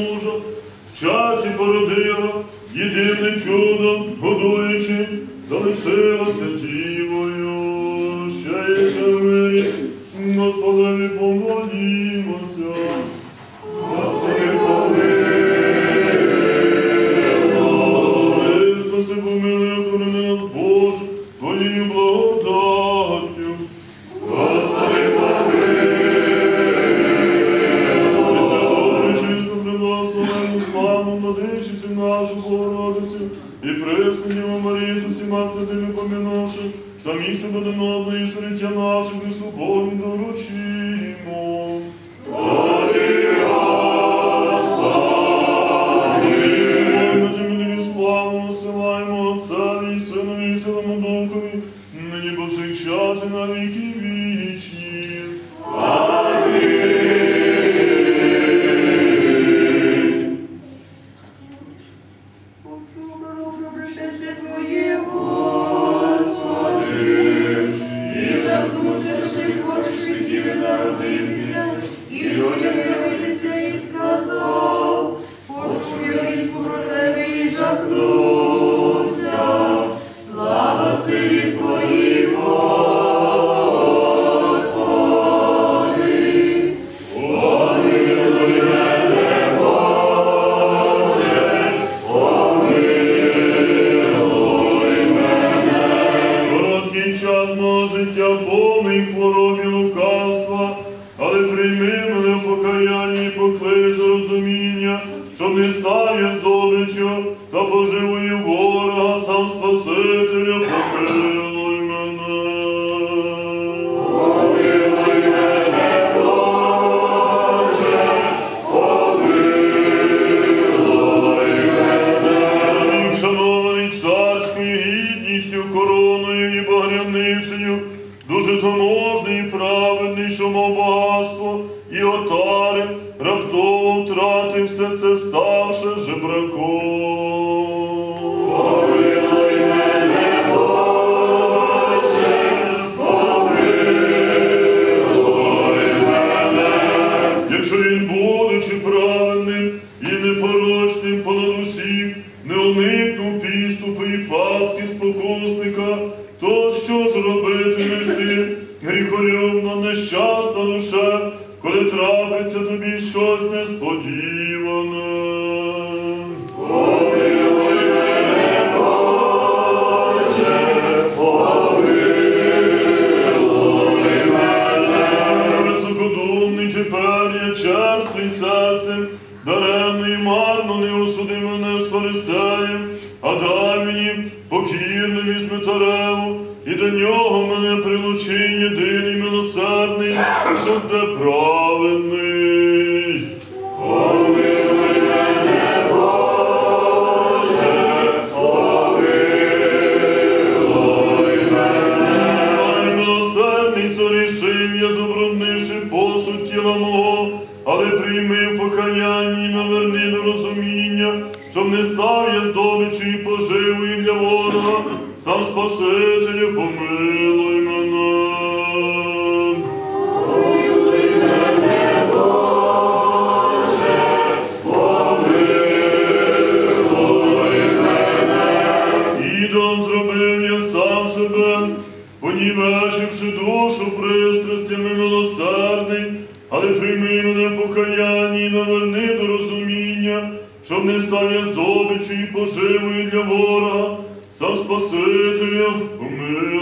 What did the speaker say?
мужа, в часі породила, єдиним чудом годуючи, залишилася дівою, ще мирі, Господи, помолімося. Самі себе один одного і середя наших Христу Богу доручимо. Славу насилаємо Отцеві і прийми мене в покаянні поклич розуміння, щоб не став він, будучи праведним і непорочним понад усіх, не уникнув підступу і паски спокусника, то що зробитимеш ти, гріхолюбна, нещасна душа, коли трапиться тобі щось несподіване? Високодумний тепер я черствий серцем, даремний марно не осуди мене з фарисеєм, а дай мені покірно візьми тареву, і до нього мене прилучи єдиний милосердний, суде праведний. Милосердний сорішив я, але прийми в покаянні наверни до розуміння, щоб не став я здобичю і поживою для ворога, сам Спасителю помилуй мене. Понівечивши душу пристрастями милосердний, але прийми мене в покаянні і наверни до розуміння, щоб не став я і поживою для ворога, сам Спасителя помилуй